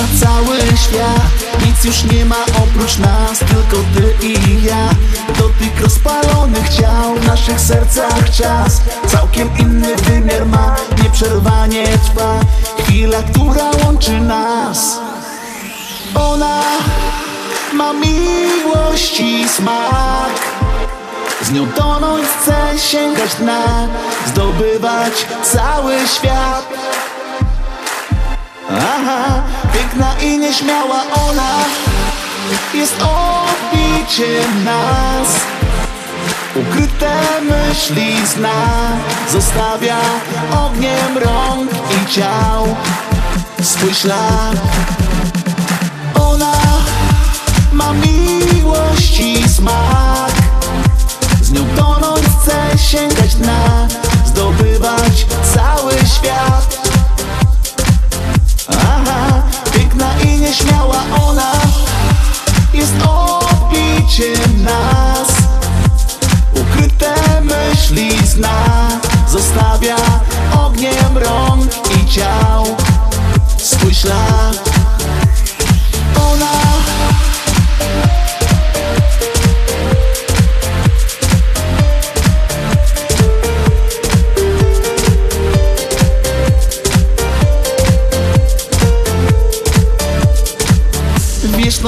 Znika cały świat. Nic już nie ma oprócz nas Tylko ty i ja. Dotyk rozpalonych ciał W naszych sercach czas. Całkiem inny wymiar ma Nieprzerwanie trwa. Chwila, która łączy nas. Ona ma miłość i smak. Z nią tonąć chcę sięgać dna Zdobywać cały świat Aha, piękna i nieśmiała ona Jest odbiciem nas. Ukryte myśli zna Zostawia ogniem rąk i ciał. Swój ślad Ona ma miłość i smak. Z nią tonąć chcę sięgać dna odbiciem nas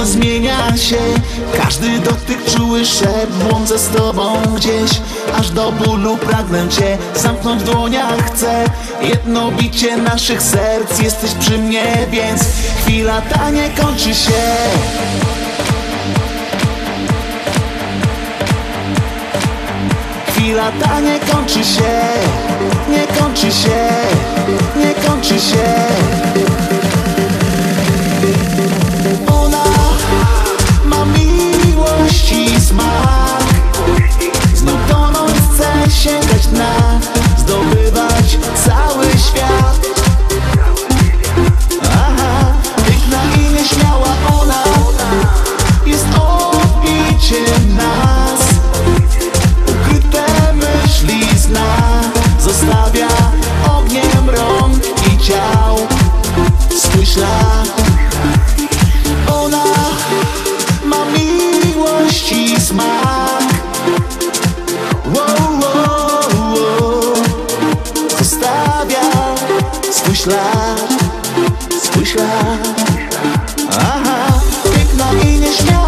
No zmienia się. Każdy dotyk czuły szept Błądzę z tobą gdzieś. Aż do bólu pragnę cię Zamknąć w dłoniach. Chcę Jedno bicie naszych serc. Jesteś przy mnie, więc Chwila ta nie kończy się. Chwila ta nie kończy się Nie kończy się Zdobywać cały świat. Aha, piękna i nieśmiała ona Jest odbiciem nas. Ukryte myśli zna Zostawia ogniem rąk i ciał. Swój ślad Wish I, wish I, aha, pick my English now.